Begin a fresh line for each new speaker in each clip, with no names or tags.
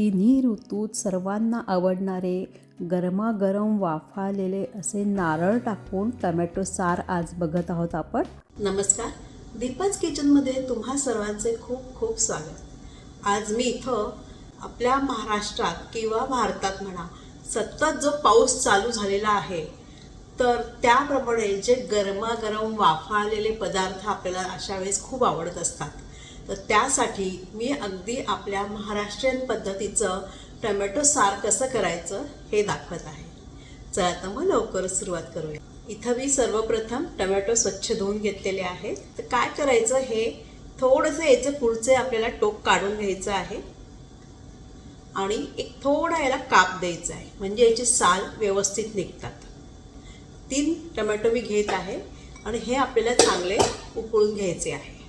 तिन्ही ऋतूत सर्वांना आवडणारे गरमागरम वाफालेले असे नारळ टाकून टमॅटो सार आज बघत आहोत आपण.
नमस्कार. दीपाज किचनमध्ये तुम्हा सर्वांचे खूप खूप स्वागत. आज मी इथं आपल्या महाराष्ट्रात किंवा भारतात म्हणा सतत जो पाऊस चालू झालेला आहे तर त्याप्रमाणे जे गरमागरम वाफाळलेले पदार्थ आपल्याला अशा वेळेस खूप आवडत असतात. तर त्यासाठी मी अगदी आपल्या महाराष्ट्रीयन पद्धतीचं टमॅटो सार कसं करायचं हे दाखवत आहे. चला तर मग लवकर सुरुवात करूया. इथं मी सर्वप्रथम टमॅटो स्वच्छ धुवून घेतलेले आहेत. तर काय करायचं हे? थोडंसं याचं पुढचे आपल्याला टोक काढून घ्यायचं आहे. आणि एक थोडा याला काप द्यायचा आहे. म्हणजे याची साल व्यवस्थित निघतात. तीन टमॅटो मी घेत आहे. आणि हे आपल्याला चांगले उकळून घ्यायचे आहे.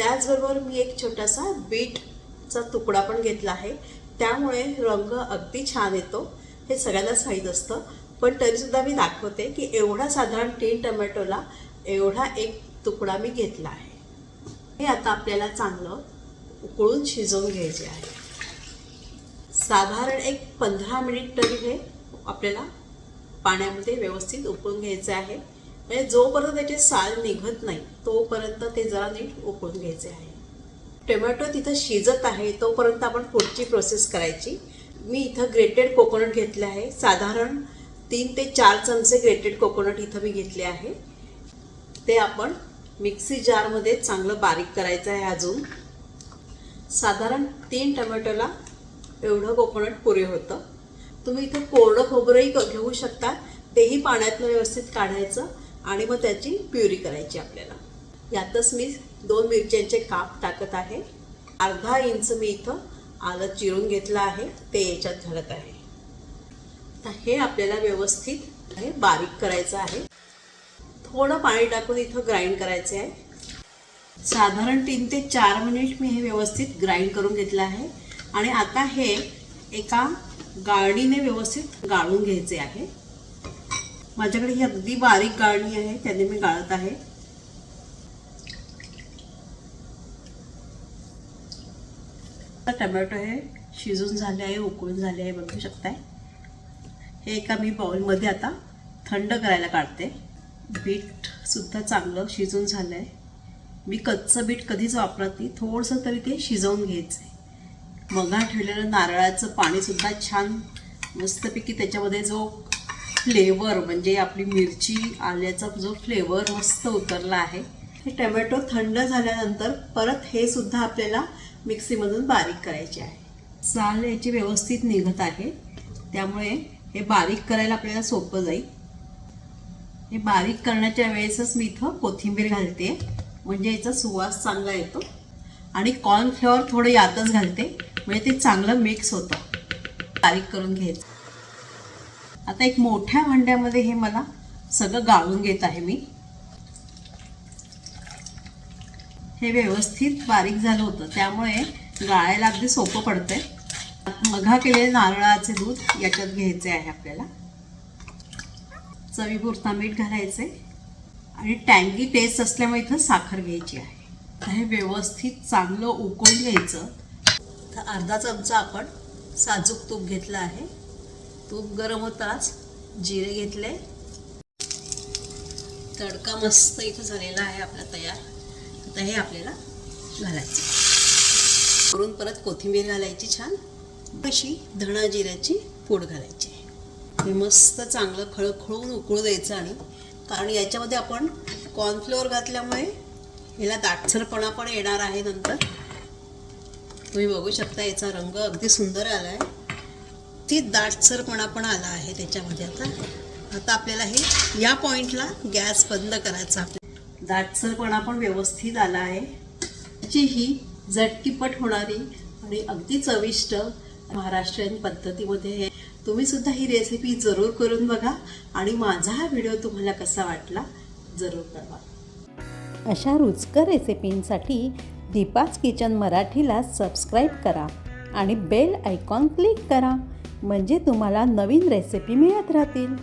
त्याचबरोबर मी एक छोटासा बीटचा तुकडा पण घेतला आहे. त्यामुळे रंग अगदी छान येतो. हे सगळ्यांनाच माहीत असतं. पण तरीसुद्धा मी दाखवते की एवढा साधारण तीन टमॅटोला एवढा एक तुकडा मी घेतला आहे. हे आता आपल्याला चांगलं उकळून शिजवून घ्यायचे आहे. साधारण एक पंधरा मिनिट तरी हे आपल्याला पाण्यामध्ये व्यवस्थित उकळून घ्यायचे आहे. म्हणजे जोपर्यंत त्याचे साल निघत नाही तोपर्यंत ते जरा नीट उकळून घ्यायचे आहे. टोमॅटो तिथं शिजत आहे तोपर्यंत आपण पुढची प्रोसेस करायची. मी इथं ग्रेटेड कोकोनट घेतले आहे. साधारण तीन ते चार चमचे ग्रेटेड कोकोनट इथं मी घेतले आहे. ते आपण मिक्सी जारमध्ये चांगलं बारीक करायचं आहे अजून. साधारण तीन टमॅटोला एवढं कोकोनट पुरे होतं. तुम्ही इथं कोरडं खोबरंही क- घेऊ शकता. तेही पाण्यातनं व्यवस्थित काढायचं. आणि मग त्याची प्युरी करायची आपल्याला. यातच मी दोन मिरच्यांचे काप टाकत आहे. अर्धा इंच मी इथं आलं चिरून घेतलं आहे. ते याच्यात घालत आहे. तर हे आपल्याला व्यवस्थित हे बारीक करायचं आहे. थोडं पाणी टाकून इथं ग्राइंड करायचं आहे. साधारण तीन ते चार मिनिट मी हे व्यवस्थित ग्राइंड करून घेतलं आहे. आणि आता हे एका गाळणीने व्यवस्थित गाळून घ्यायचे आहे. माझ्याकडे ही अगदी बारीक गाळणी आहे त्याने मी गाळत आहे. आता टमॅटो हे शिजून झाले आहे उकळून झाले आहे बघू शकताय. हे एका मी बाउलमध्ये आता थंड करायला काढते. बीटसुद्धा चांगलं शिजून झालं आहे मी कच्चं बीट कधीच वापरत नाही थोडंसं तरी ते शिजवून घ्यायचं आहे मगा ठेवलेलं नारळाचं पाणीसुद्धा छान मस्तपैकी त्याच्यामध्ये जो फ्लेवर म्हणजे आपली मिरची आल्याचा जो फ्लेवर मस्त उतरला आहे हे टमॅटो थंड झाल्यानंतर परत हे सुद्धा आपल्याला मिक्सीमधून बारीक करायचे आहे. साल याची व्यवस्थित निघत आहे. त्यामुळे हे बारीक करायला आपल्याला सोपं जाईल. हे बारीक करण्याच्या वेळेसच मी इथं कोथिंबीर घालते. म्हणजे याचा सुवास चांगला येतो. आणि कॉर्नफ्लॉवर थोडं यातच घालते. म्हणजे ते चांगलं मिक्स होतं. बारीक करून घ्यायचं. आता एक मोठ्या भांड्यामध्ये हे मला सगळं गाळून घेत आहे मी. हे व्यवस्थित बारीक झालं होतं त्यामुळे गाळायला अगदी सोपं पडतंय. मघा केलेले नारळाचे दूध याच्यात घ्यायचे आहे आपल्याला. चवीपुरता मीठ घालायचे आणि टँगी टेस्ट असल्यामुळे इथं साखर घ्यायची आहे. हे व्यवस्थित चांगलं उकळून घ्यायचं. तर अर्धा चमचा आपण साजूक तूप घेतलं आहे. तूप गरम होताच जिरे घेतले. तडका मस्त इथं झालेला आहे आपला तयार. आता हे आपल्याला घालायचं. करून परत कोथिंबीर घालायची छान. अशी धणा जिऱ्याची पूड घालायची. हे मस्त चांगलं खळखळून उकळू द्यायचं आणि कारण याच्यामध्ये आपण कॉर्नफ्लोअर घातल्यामुळे याला दाटसरपणा पण येणार आहे नंतर. तुम्ही बघू शकता याचा रंग अगदी सुंदर आला आहे ती दाटसरपणा पण आला आहे त्याच्यामध्ये आता. आता आपल्याला हे या पॉईंटला गॅस बंद करायचा दाटसरपणा पण व्यवस्थित आला आहे. जी ही झटकीपट होणारी आणि अगदी चविष्ट महाराष्ट्रीयन पद्धतीमध्ये हे. तुम्ही सुद्धा ही रेसिपी जरूर करून बघा आणि माझा हा व्हिडिओ तुम्हाला कसा वाटला जरूर कळवा.
अशा रुचकर रेसिपींसाठी दीपाच किचन मराठीला सबस्क्राईब करा आणि बेल आयकॉन क्लिक करा. म्हणजे तुम्हाला नवीन रेसिपी मिळत राहतील.